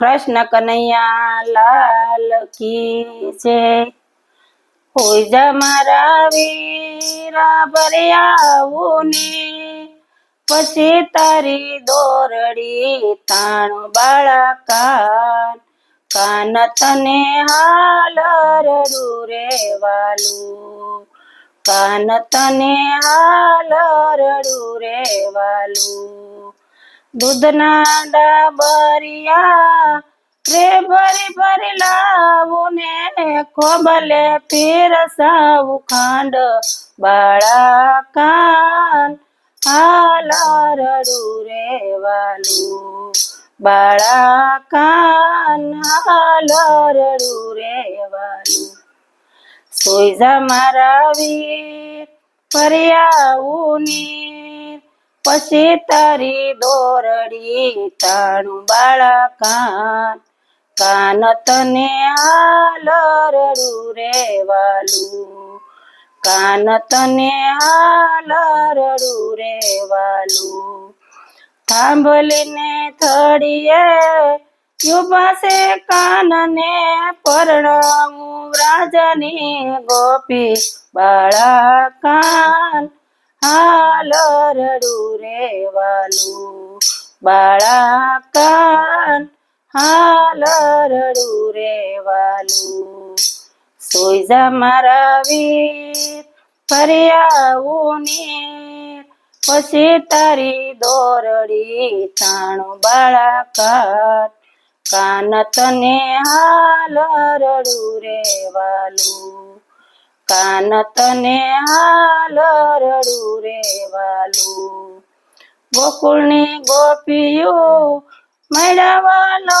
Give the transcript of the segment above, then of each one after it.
કૃષ્ણ કનૈયા લાલ કી છે? હોય જમારા મારા વીરા ભર્યાવું ને પછી તારી દોરડી તાણ બાળા કાન કાન તને હાલ રડું રે વાલું કાન તને હાલ રડું રે વાલું દૂધના ડબરિયા, રે ભરી ભરી લાવું ને કોબલે પીરસાવું ખાંડ બાળા કાન હાલ રડું રે વાલું બાળા કાન હાલ રડું રે વાલું. સોઈ જા મારા વીર ફરિયાવું નીર પછી તારી દોરડી તાણું બાળા કાન તને હાલ રડું રે વાલું કાન તને હાલ રડું રે વાલું થાંભલીને થડીએ, યુવાસે કાનને પરણાવું. રાજની ગોપી બાળા કાન હાલ રડું રે વાલું બાળા કાન હાલ રડું રે વાલું સોઈ જા મારા વીર ફર્યાવું નીર પછી તારી દોરડી તાણું બાળા કાન તને હાલ રડું રે વાલું કાન તને હાલ રડું રે વાલું. ગોકુળની ગોપીઓ મેળવવાનો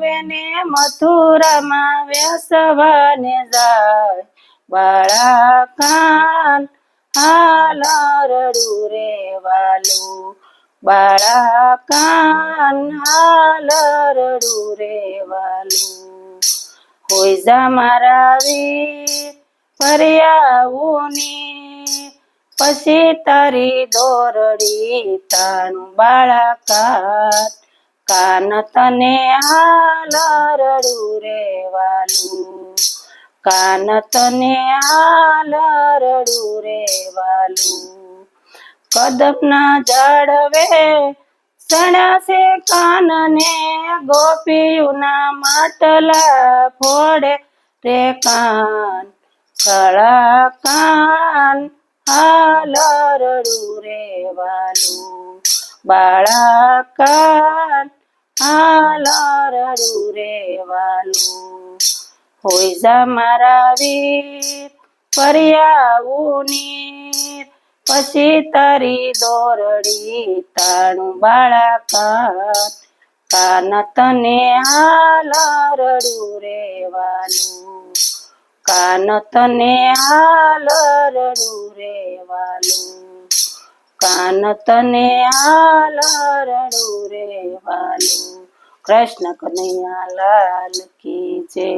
વેને મથુરામાં વેસવાને જાય. બાળા કાન હાલ રડું રે વાલું. બાળા કાન હાલ રડું રે વાલું. હોય જા મારા વીર ફર્યાવું ની પછી તારી દોરડી તારું બાળા કાન તને હાલ રડું રે વાલું કાન તને હાલ રડું રે વાલું કદમના ઝાડવે સણાસે કાનને, ગોપીઓના માટલા ફોડે રે કાન. કળા કાન હાલ રડું રે વાલું. બાળા કાન હાલ રે વાલું. હોય જા મારા વીર ફર્યાવું નીર. પછી તારી દોરડી તાણું બાળા કાન કાન તને હાલરડું રેવાનું કાન તને હાલ રડું રે વાલું. કાન તને હાલ રડું રે વાલું. કૃષ્ણ કનૈયા લાલ કી જય.